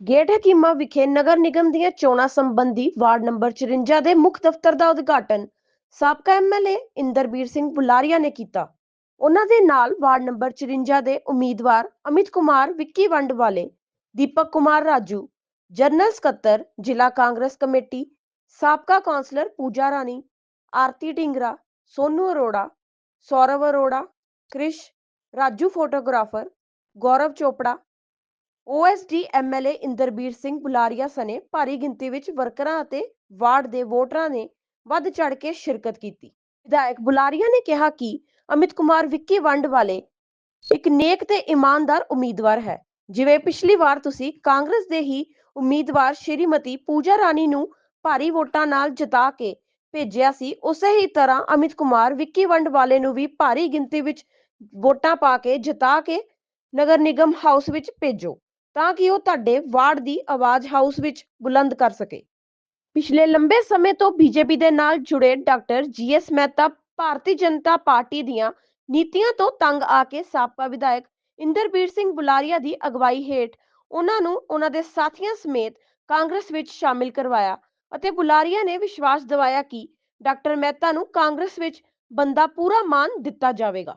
Gate ਹਕੀਮਾ ਵਿਖੇ ਨਗਰ ਨਿਗਮ ਦੀਆਂ ਚੋਣਾਂ ਸੰਬੰਧੀ ਵਾਰਡ ਨੰਬਰ 54 ਦੇ ਮੁੱਖ ਦਫ਼ਤਰ ਦਾ ਉਦਘਾਟਨ ਸਾਬਕਾ ਐਮਐਲਏ ਇੰਦਰਬੀਰ ਸਿੰਘ ਬੁਲਾਰੀਆ ਨੇ ਕੀਤਾ। ਉਹਨਾਂ ਦੇ ਨਾਲ ਵਾਰਡ ਨੰਬਰ 54 ਦੇ ਉਮੀਦਵਾਰ ਅਮਿਤ ਕੁਮਾਰ, ਵਿੱਕੀ ਵੰਡ ਵਾਲੇ ਦੀਪਕ ਕੁਮਾਰ ਰਾਜੂ, ਜਨਰਲ ਸਕੱਤਰ, ਜ਼ਿਲ੍ਹਾ ਕਾਂਗਰਸ ਕਮੇਟੀ, ਸਾਬਕਾ councillor Pooja Rani, Aarti Dhingra, Sonu Arora, Saurav Arora, Krish, Raju photographer, Gaurav Chopra OSD MLA Inderbir Singh Bularia ਸਣੇ ਭਾਰੀ ਗਿਣਤੀ ਵਿੱਚ ਵਰਕਰਾਂ ਅਤੇ ਵਾਰਡ ਦੇ ਵੋਟਰਾਂ ਨੇ ਵੱਧ ਚੜ ਕੇ ਸ਼ਿਰਕਤ ਕੀਤੀ। ਵਿਧਾਇਕ ਬੁਲਾਰੀਆ ਨੇ ਕਿਹਾ ਕਿ ਅਮਿਤ ਕੁਮਾਰ ਵਿੱਕੀ ਵੰਡ ਵਾਲੇ ਇੱਕ ਨੇਕ ਤੇ ਇਮਾਨਦਾਰ ਉਮੀਦਵਾਰ ਹੈ। ਜਿਵੇਂ ਪਿਛਲੀ ਵਾਰ ਤੁਸੀਂ ਕਾਂਗਰਸ ਦੇ ਹੀ ਉਮੀਦਵਾਰ ਸ਼੍ਰੀਮਤੀ ਪੂਜਾ ਰਾਣੀ ਨੂੰ ਭਾਰੀ ਵੋਟਾਂ ਨਾਲ ਜਿਤਾ ਕੇ ਭੇਜਿਆ ਸੀ, ਉਸੇ ਹੀ ਤਰ੍ਹਾਂ ਅਮਿਤ ਕੁਮਾਰ ਵਿੱਕੀ ਵੰਡ ਵਾਲੇ ਨੂੰ ਵੀ ਭਾਰੀ ਗਿਣਤੀ ਵਿੱਚ ਵੋਟਾਂ ਪਾ ਕੇ ਜਿਤਾ ਕੇ ਨਗਰ ਨਿਗਮ ਹਾਊਸ ਵਿੱਚ ਭੇਜੋ। ਤਾਂ ਕਿ ਉਹ ਤੁਹਾਡੇ ਵਾਰਡ ਦੀ ਆਵਾਜ਼ ਹਾਊਸ ਵਿੱਚ ਬੁਲੰਦ ਕਰ ਸਕੇ। ਪਿਛਲੇ ਲੰਬੇ ਸਮੇਂ ਤੋਂ ਬੀਜੇਪੀ ਦੇ ਨਾਲ ਜੁੜੇ doctor GS Mehta Bharatiya Janata party ਦੀਆਂ ਨੀਤੀਆਂ ਤੋਂ ਤੰਗ ਆ ਕੇ ਸਾਬਕਾ ਵਿਧਾਇਕ ਇੰਦਰਬੀਰ ਸਿੰਘ ਬੁਲਾਰੀਆ ਦੀ ਅਗਵਾਈ ਹੇਠ ਉਹਨਾਂ ਨੂੰ ਉਹਨਾਂ ਦੇ ਸਾਥੀਆਂ ਸਮੇਤ ਕਾਂਗਰਸ ਵਿੱਚ ਸ਼ਾਮਿਲ ਕਰਵਾਇਆ ਅਤੇ ਬੁਲਾਰੀਆ ਨੇ ਵਿਸ਼ਵਾਸ ਦਿਵਾਇਆ ਕਿ ਡਾਕਟਰ ਮਹਿਤਾ ਨੂੰ ਕਾਂਗਰਸ ਵਿੱਚ ਬੰਦਾ ਪੂਰਾ ਮਾਨ ਦਿੱਤਾ ਜਾਵੇਗਾ।